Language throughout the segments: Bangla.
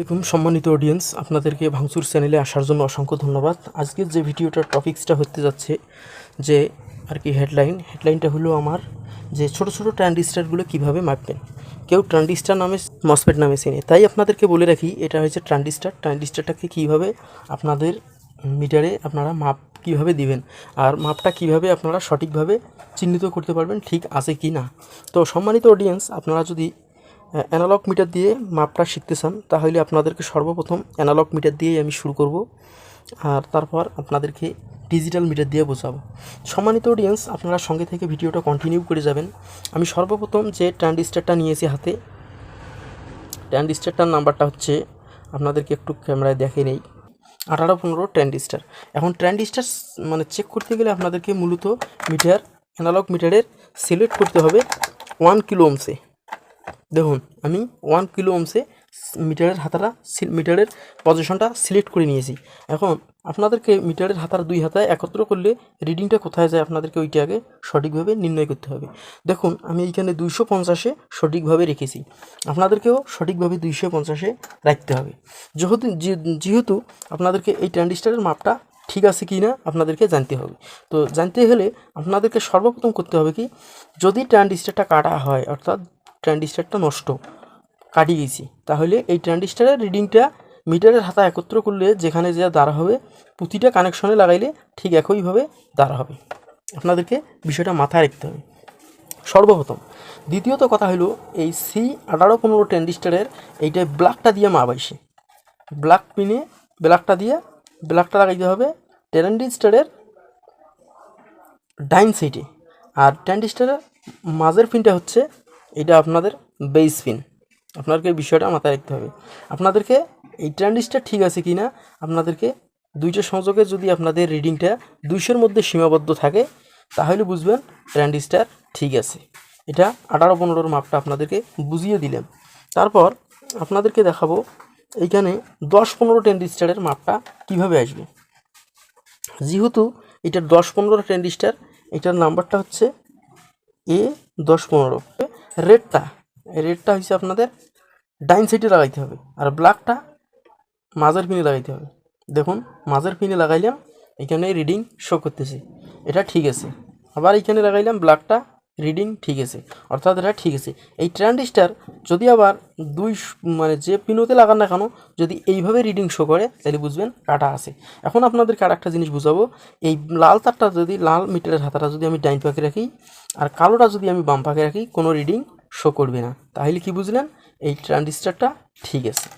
এরকম সম্মানিত অডিয়েন্স আপনাদেরকে ভাঙচুর চ্যানেলে আসার জন্য অসংখ্য ধন্যবাদ। আজকের যে ভিডিওটার টপিক্সটা হতে যাচ্ছে, যে আর কি হেডলাইন হেডলাইনটা হলো আমার যে ছোট ছোট ট্রানজিস্টারগুলো কীভাবে মাপবেন। কেউ ট্রানজিস্টার নামে মসপেট নামে চেনে। তাই আপনাদেরকে বলে রাখি, এটা হয়েছে ট্রানজিস্টার ট্রানজিস্টারটাকে কীভাবে আপনাদের মিটারে আপনারা মাপ কীভাবে দিবেন আর মাপটা কীভাবে আপনারা সঠিকভাবে চিহ্নিত করতে পারবেন, ঠিক আছে কি না তো সম্মানিত অডিয়েন্স আপনারা যদি অ্যানালগ মিটার দিয়ে মাপটা শিখতে চান, তাহলে আপনাদেরকে সর্বপ্রথম অ্যানালগ মিটার দিয়েই আমি শুরু করব। আর তারপর আপনাদেরকে ডিজিটাল মিটার দিয়ে বোঝাবো। সম্মানিত অডিয়েন্স আপনারা সঙ্গে থেকে ভিডিওটা কন্টিনিউ করে যাবেন। আমি সর্বপ্রথম যে ট্রানজিস্টারটা নিয়েছি হাতে ট্রানজিস্টারটার নাম্বারটা হচ্ছে, আপনাদেরকে একটু ক্যামেরায় দেখে নেই, আঠারো পনেরো ট্রানজিস্টার এখন ট্রানজিস্টার মানে চেক করতে গেলে আপনাদেরকে মূলত মিটার অ্যানালগ মিটারের সিলেক্ট করতে হবে ওয়ান কিলো ওমসে দেখুন, আমি ওয়ান কিলো ওমসে মিটারের হাতাটা মিটারের পজিশনটা সিলেক্ট করে নিয়েছি। এখন আপনাদেরকে মিটারের হাতার দুই হাতায় একত্র করলে রিডিংটা কোথায় যায় আপনাদেরকে ওইটা আগে সঠিকভাবে নির্ণয় করতে হবে। দেখুন, আমি এইখানে দুইশো পঞ্চাশে সঠিকভাবে রেখেছি। আপনাদেরকেও সঠিকভাবে দুইশো পঞ্চাশে রাখতে হবে। যেহেতু যেহেতু আপনাদেরকে এই ট্রানজিস্টারের মাপটা ঠিক আছে কি না আপনাদেরকে জানতে হবে। তো জানতে হলে আপনাদেরকে সর্বপ্রথম করতে হবে কি, যদি ট্রানজিস্টারটা কাটা হয়, অর্থাৎ ট্রানজিস্টারটা নষ্ট। কাটিয়ে গেছি তাহলে এই ট্রানজিস্টারের রিডিংটা মিটারের হাতা একত্র করলে যেখানে যা দাঁড়া হবে, প্রতিটা কানেকশনে লাগাইলে ঠিক একইভাবে দাঁড়া হবে। আপনাদেরকে বিষয়টা মাথায় রাখতে হবে। সর্বপ্রথম, দ্বিতীয়ত কথা হলো এই সি আঠারো পনেরো ট্রানজিস্টারের এইটা ব্ল্যাকটা দিয়ে মা বাইসে ব্ল্যাক পিনে ব্ল্যাকটা দিয়ে ব্ল্যাকটা লাগাইতে হবে ট্রানজিস্টারের ডাইন সাইডে আর ট্রানজিস্টারের মাঝের পিনটা হচ্ছে এটা আপনাদের বেস পিন আপনাদেরকে বিষয়টা মাথায় রাখতে হবে। আপনাদেরকে এই ট্রানজিস্টার ঠিক আছে কি না আপনাদেরকে দুইটা সংযোগে যদি আপনাদের রিডিংটা দুইশোর মধ্যে সীমাবদ্ধ থাকে, তাহলে বুঝবেন ট্রানজিস্টার ঠিক আছে। এটা আঠারো পনেরোর মাপটা আপনাদেরকে বুঝিয়ে দিলাম। তারপর আপনাদেরকে দেখাবো এইখানে দশ পনেরো ট্রানজিস্টারের মাপটা কীভাবে আসবে। যেহেতু এটার দশ পনেরো ট্রানজিস্টার এটার নাম্বারটা হচ্ছে এ দশ পনেরো। রেডটা রেডটা হচ্ছে আপনাদের ডাইন সাইডে লাগাইতে হবে আর ব্ল্যাকটা মাঝের ফিনে লাগাইতে হবে। দেখুন, মাঝের ফিনে লাগাইলাম, এখানে রিডিং শো করতেছে। এটা ঠিক আছে। আবার এখানে লাগাইলাম ব্ল্যাকটা রিডিং ঠিক আছে, অর্থাৎ এটা ঠিক আছে। এই ট্রানজিস্টার যদি আবার দুই মানে যে পিনোতে লাগান না কেন, যদি এইভাবে রিডিং শো করে, তাহলে বুঝবেন কাটা আছে। এখন আপনাদেরকে আর একটা জিনিস বুঝাবো। এই লাল তারটা যদি, লাল মিটারের হাতাটা যদি আমি ডাইন পাকে রাখি, আর কালোটা যদি আমি বাম পাকে রাখি, কোনো রিডিং শো করবে না। তাহলে কি বুঝলেন? এই ট্রানজিস্টারটা ঠিক আছে।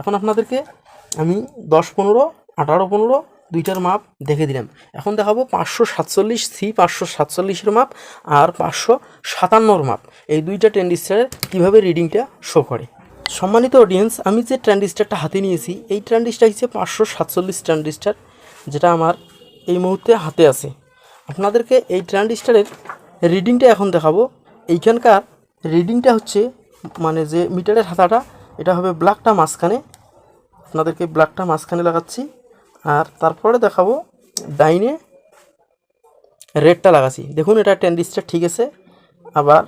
এখন আপনাদেরকে আমি দশ পনেরো, আঠারো পনেরো দুইটার মাপ দেখে দিলাম। এখন দেখাবো পাঁচশো সাতচল্লিশ, সি পাঁচশো সাতচল্লিশের মাপ আর পাঁচশো সাতান্নর মাপ। এই দুইটা ট্রানজিস্টারের কীভাবে রিডিংটা শো করে? সম্মানিত অডিয়েন্স আমি যে ট্রানজিস্টারটা হাতে নিয়েছি, এই ট্রানজিস্টার হচ্ছে পাঁচশো সাতচল্লিশ ট্রানজিস্টার, যেটা আমার এই মুহূর্তে হাতে আছে। আপনাদেরকে এই ট্রানজিস্টারের রিডিংটা এখন দেখাবো। এইখানকার রিডিংটা হচ্ছে মানে যে মিটারের হাতাটা, এটা হবে ব্ল্যাকটা মাঝখানে। আপনাদেরকে ব্ল্যাকটা মাঝখানে লাগাচ্ছি। আর তারপরে দেখাবো ডাইনে রেডটা লাগাচ্ছি। দেখুন, এটা ট্যান্ডিসটা ঠিক আছে। আবার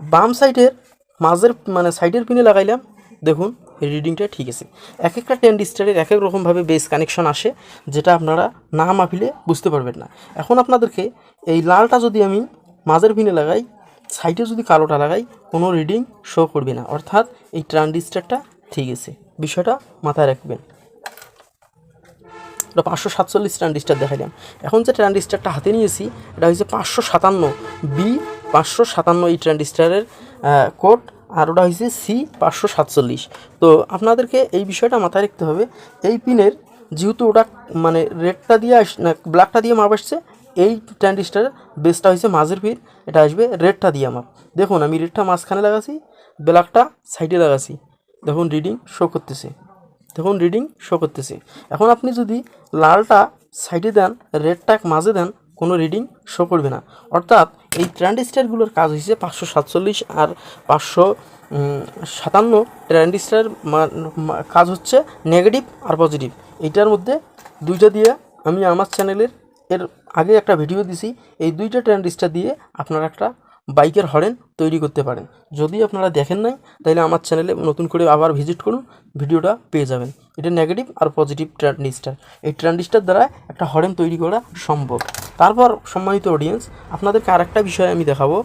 বাম সাইডের মাঝের মানে সাইডের পিনে লাগাইলাম। দেখুন রিডিংটা ঠিক আছে। এক একটা ট্যান্ডিস্টারের এক এক রকমভাবে বেস কানেকশন আসে, যেটা আপনারা না মাপিলে বুঝতে পারবেন না। এখন আপনাদেরকে এই লালটা যদি আমি মাঝের পিনে লাগাই, সাইডে যদি কালোটা লাগাই, কোনো রিডিং শো করবে না। অর্থাৎ এই ট্রানজিস্টারটা ঠিক আছে। বিষয়টা মাথায় রাখবেন। এটা পাঁচশো সাতচল্লিশ ট্রানজিস্টার দেখালাম এখন যে ট্রানজিস্টারটা হাতে নিয়েছি, এটা হচ্ছে পাঁচশো সাতান্ন বি পাঁচশো সাতান্ন এই ট্রানজিস্টারের কোড আর ওটা হয়েছে সি পাঁচশো সাতচল্লিশ। তো আপনাদেরকে এই বিষয়টা মাথায় রাখতে হবে, এই পিনের যেহেতু ওটা মানে রেডটা দিয়ে আস, না ব্ল্যাকটা দিয়ে মাপ আসছে, এই ট্রানজিস্টারের বেসটা হয়েছে মাঝের পিন, এটা আসবে রেডটা দিয়ে মাপ দেখুন, আমি রেডটা মাঝখানে লাগাছি ব্ল্যাকটা সাইডে লাগাছি। দেখুন রিডিং শো করতেছে। দেখুন রিডিং শো করতেছে। এখন আপনি যদি লালটা সাইডে দেন রেডটা মাঝে দেন, কোনো রিডিং শো করবে না। অর্থাৎ এই ট্রানজিস্টারগুলোর কাজ হয়েছে পাঁচশো সাতচল্লিশ আর পাঁচশো সাতান্ন ট্রানজিস্টার কাজ হচ্ছে নেগেটিভ আর পজিটিভ এইটার মধ্যে দুইটা দিয়ে আমি আমার চ্যানেলের এর আগে একটা ভিডিও দিছি। এই দুইটা ট্রানজিস্টার দিয়ে আপনারা একটা বাইকের হরেন তৈরি করতে পারেন। যদি আপনারা দেখেন নাই, তাহলে আমার চ্যানেলে নতুন করে আবার ভিজিট করুন, ভিডিওটা পেয়ে যাবেন। এটা নেগেটিভ আর পজিটিভ ট্র্যান্ডিস্টার এই ট্র্যান্ডিস্টার দ্বারা একটা হরেন তৈরি করা সম্ভব। তারপর সম্মানিত অডিয়েন্স আপনাদেরকে আরেকটা বিষয় আমি দেখাবো।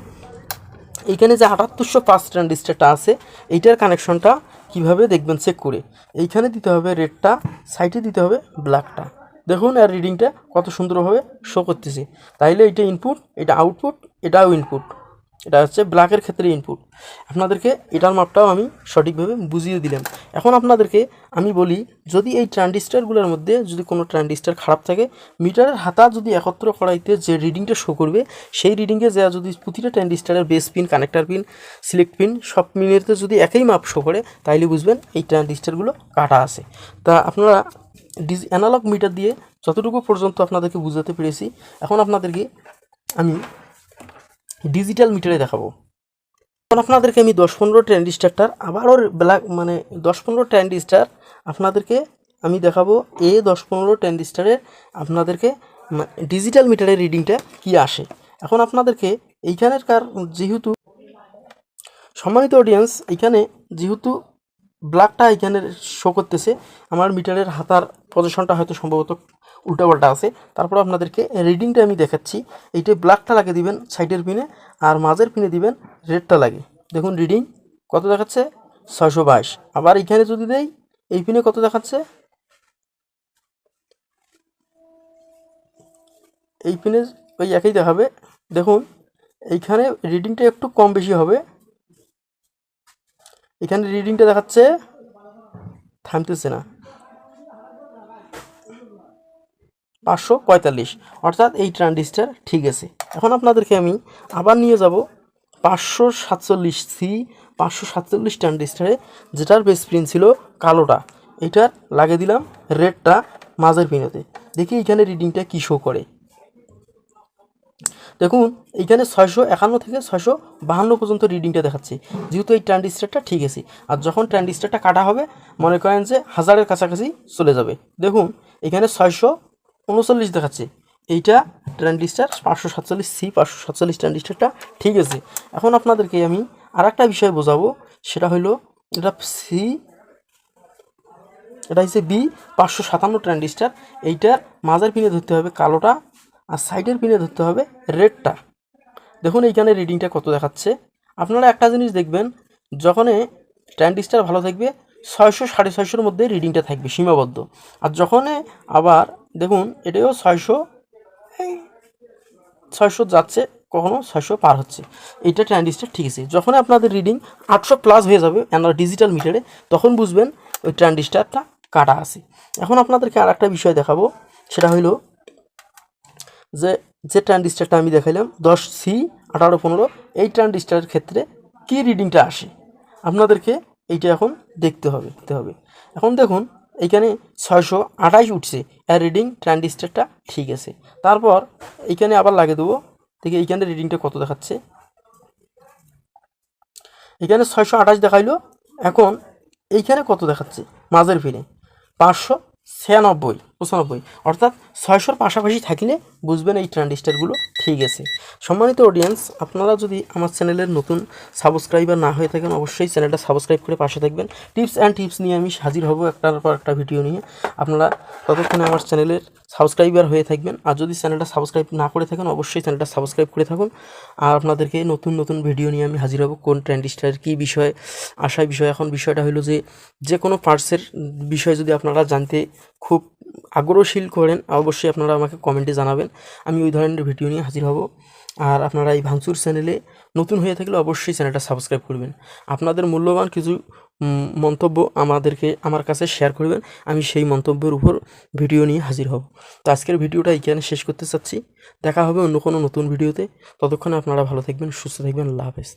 এইখানে যে আটাত্তরশো পাঁচ ট্রানজিস্টারটা আছে, এইটার কানেকশনটা কীভাবে দেখবেন চেক করে। এইখানে দিতে হবে রেডটা, সাইডে দিতে হবে ব্ল্যাকটা। দেখুন আর রিডিংটা কত সুন্দরভাবে শো করতেছে। তাইলে এটা ইনপুট এটা আউটপুট এটাও ইনপুট এটা হচ্ছে ব্ল্যাকের ক্ষেত্রে ইনপুট আপনাদেরকে এটার মাপটাও আমি সঠিকভাবে বুঝিয়ে দিলাম। এখন আপনাদেরকে আমি বলি, যদি এই ট্রানজিস্টারগুলোর মধ্যে যদি কোনো ট্রানজিস্টার খারাপ থাকে মিটারের হাতা যদি একত্র করাইতে যে রিডিংটা শো করবে, সেই রিডিংয়ে যা যদি প্রতিটা ট্রানজিস্টারের base pin connector pin select pin সব পিনেরতে যদি একই মাপ শো করে, তাইলে বুঝবেন এই ট্রানজিস্টারগুলো কাটা আছে। তা আপনারা ডিজ অ্যানালগ মিটার দিয়ে যতটুকু পর্যন্ত আপনাদেরকে বুঝাতে পেরেছি, এখন আপনাদেরকে আমি ডিজিটাল মিটারে দেখাবো। এখন আপনাদেরকে আমি দশ পনেরো ট্রানজিস্টারটার আবারও ব্ল্যাক মানে দশ পনেরো ট্রানজিস্টার আপনাদেরকে আমি দেখাবো এ দশ পনেরো ট্রানজিস্টারের আপনাদেরকে ডিজিটাল মিটারের রিডিংটা কি আসে। এখন আপনাদেরকে এইখানের কার যেহেতু সম্মানিত অডিয়েন্স এখানে যেহেতু ব্ল্যাকটা এখানে শো করতেছে, আমার মিটারের হাতার পজিশনটা হয়তো সম্ভবত উল্টাপাল্টা আছে। তারপর আপনাদেরকে রিডিংটা আমি দেখাচ্ছি। এইটা ব্ল্যাকটা লাগে দিবেন সাইডের পিনে আর মাঝের পিনে দিবেন রেডটা লাগে দেখুন রিডিং কত দেখাচ্ছে? ছয়শো বাইশ। আবার এখানে যদি দেই, এই পিনে কত দেখাচ্ছে? এই পিনে ওই একই দেখাবে। দেখুন, এইখানে রিডিংটা একটু কম বেশি হবে। এখানে রিডিংটা দেখাচ্ছে, থামতেছে না। পাঁচশো পঁয়তাল্লিশ। অর্থাৎ এই ট্রানজিস্টার ঠিক আছে। এখন আপনাদেরকে আমি আবার নিয়ে যাব পাঁচশো সাতচল্লিশ সি, পাঁচশো সাতচল্লিশ ট্রানজিস্টারে, যেটার বেস পিন ছিল কালোটা। এটার লাগিয়ে দিলাম রেডটা মাঝের পিনেতে। দেখি এখানে রিডিংটা কী শো করে। দেখুন এইখানে ছয়শো একান্ন থেকে ছয়শো বাহান্ন পর্যন্ত রিডিংটা দেখাচ্ছে। যেহেতু এই ট্রানজিস্টারটা ঠিক আছে। আর যখন ট্রানজিস্টারটা কাটা হবে, মনে করেন যে হাজারের কাছাকাছি চলে যাবে। দেখুন, এখানে ছয়শো উনচল্লিশ দেখাচ্ছে। এইটা ট্রানজিস্টার পাঁচশো সাতচল্লিশ, সি পাঁচশো সাতচল্লিশ ট্রানজিস্টারটা ঠিক আছে। এখন আপনাদেরকে আমি আর একটা বিষয় বোঝাবো, সেটা হলো এটা সি, এটা হচ্ছে বি, পাঁচশো সাতান্ন ট্রানজিস্টার এইটার মাঝের পিনে ধরতে হবে কালোটা আর সাইডের পিনে ধরতে হবে রেডটা দেখুন এইখানে রিডিংটা কত দেখাচ্ছে। আপনারা একটা জিনিস দেখবেন, যখনই ট্রানজিস্টার ভালো থাকবে, ছয়শো সাড়ে ছয়শোর মধ্যে রিডিংটা থাকবে সীমাবদ্ধ। আর যখনই আবার দেখুন, এটাও ছয়শো, এই ছয়শো যাচ্ছে, কখনো ছয়শো পার হচ্ছে। এইটা ট্রানজিস্টার ঠিক আছে। যখন আপনাদের রিডিং আটশো প্লাস হয়ে যাবে আপনার ডিজিটাল মিটারে তখন বুঝবেন ওই ট্রানজিস্টারটা কাটা আছে। এখন আপনাদেরকে আর একটা বিষয় দেখাবো, সেটা হইল যে যে ট্রানজিস্টারটা আমি দেখাইলাম, দশ সি আঠারো, পনেরো, এই ট্রানজিস্টারের ক্ষেত্রে কী রিডিংটা আসে? আপনাদেরকে এইটা এখন দেখতে হবে দেখতে হবে। এখন দেখুন এইখানে ছয়শো আঠাশ উঠছে। আর রিডিং ট্রানজিস্টারটা ঠিক আছে। তারপর এইখানে আবার লাগিয়ে দেবো। দেখি এইখানে রিডিংটা কত দেখাচ্ছে। এখানে ছয়শো আঠাশ দেখাইলো। এখন এইখানে কত দেখাচ্ছে? মাঝের ফিরে পাঁচশো ছিয়ানব্বই, পঁচানব্বই। অর্থাৎ ছয়শোর পাশাপাশি থাকিলে বুঝবেন এই ট্রানজিস্টারগুলো ঠিক আছে সম্মানিত অডিয়েন্স আপনারা যদি আমার চ্যানেলের নতুন সাবস্ক্রাইবার না হয়ে থাকেন, অবশ্যই চ্যানেলটা সাবস্ক্রাইব করে পাশে থাকবেন। টিপস অ্যান্ড টিপস নিয়ে আমি হাজির হব একটার পর একটা ভিডিও নিয়ে। আপনারা ততক্ষণে আমার চ্যানেলের সাবস্ক্রাইবার হয়ে থাকবেন। আর যদি চ্যানেলটা সাবস্ক্রাইব না করে থাকেন, অবশ্যই চ্যানেলটা সাবস্ক্রাইব করে থাকুন। আর আপনাদেরকে নতুন নতুন ভিডিও নিয়ে আমি হাজির হব। কোন ট্রেন্ডিস্টারের কী বিষয় আশায় বিষয় এখন বিষয়টা হলো যে যে কোনো পার্টসের বিষয় যদি আপনারা জানতে খুব আগ্রহশীল করেন, অবশ্যই আপনারা আমাকে কমেন্টে জানাবেন। আমি ওই ধরনের ভিডিও নিয়ে হাজির হব। আর আপনারা এই ভাঙচুর চ্যানেলে নতুন হয়ে থাকলে অবশ্যই চ্যানেলটা সাবস্ক্রাইব করবেন। আপনাদের মূল্যবান কিছু মন্তব্য আমাদেরকে, আমার কাছে শেয়ার করবেন। আমি সেই মন্তব্যের উপর ভিডিও নিয়ে হাজির হব। তো আজকের ভিডিওটা এখানে শেষ করতে চাচ্ছি। দেখা হবে অন্য কোনো নতুন ভিডিওতে ততক্ষণে আপনারা ভালো থাকবেন, সুস্থ থাকবেন। আল্লাহ হাফেজ।